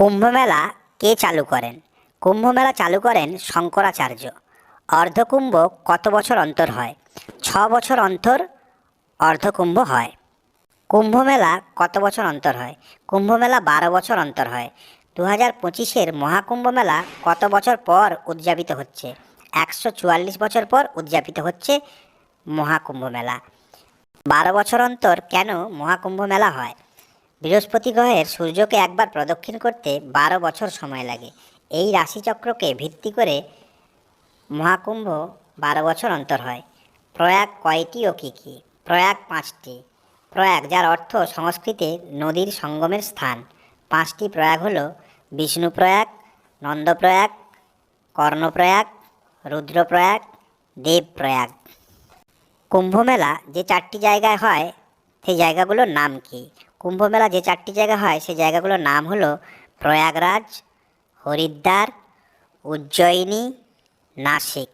কুম্ভমেলা কে চালু করেন? কুম্ভমেলা চালু করেন শঙ্করাচার্য। অর্ধকুম্ভ কত বছর অন্তর হয়? ছ বছর অন্তর অর্ধকুম্ভ হয়। কুম্ভমেলা কত বছর অন্তর হয়? কুম্ভমেলা বারো বছর অন্তর হয়। দু হাজার পঁচিশের মহাকুম্ভ মেলা কত বছর পর উদযাপিত হচ্ছে? একশো চুয়াল্লিশ বছর পর উদযাপিত হচ্ছে মহাকুম্ভ মেলা বারো বছর অন্তর কেন মহাকুম্ভ মেলা হয়? বৃহস্পতি গ্রহের সূর্যকে একবার প্রদক্ষিণ করতে বারো বছর সময় লাগে। এই রাশিচক্রকে ভিত্তি করে মহাকুম্ভ বারো বছর অন্তর হয়। প্রয়াগ কয়টি ও কী কী? প্রয়াগ পাঁচটি। প্রয়াগ, যার অর্থ সংস্কৃতে নদীর সঙ্গমের স্থান। পাঁচটি প্রয়াগ হল বিষ্ণুপ্রয়াগ নন্দপ্রয়াগ কর্ণপ্রয়াগ রুদ্রপ্রয়াগ দেবপ্রয়াগ কুম্ভমেলা যে চারটি জায়গায় হয়, সেই জায়গাগুলোর নাম কি? কুম্ভমেলা যে চারটি জায়গা হয় সেই জায়গাগুলোর নাম হলো প্রয়াগরাজ হরিদ্বার উজ্জয়িনী নাসিক।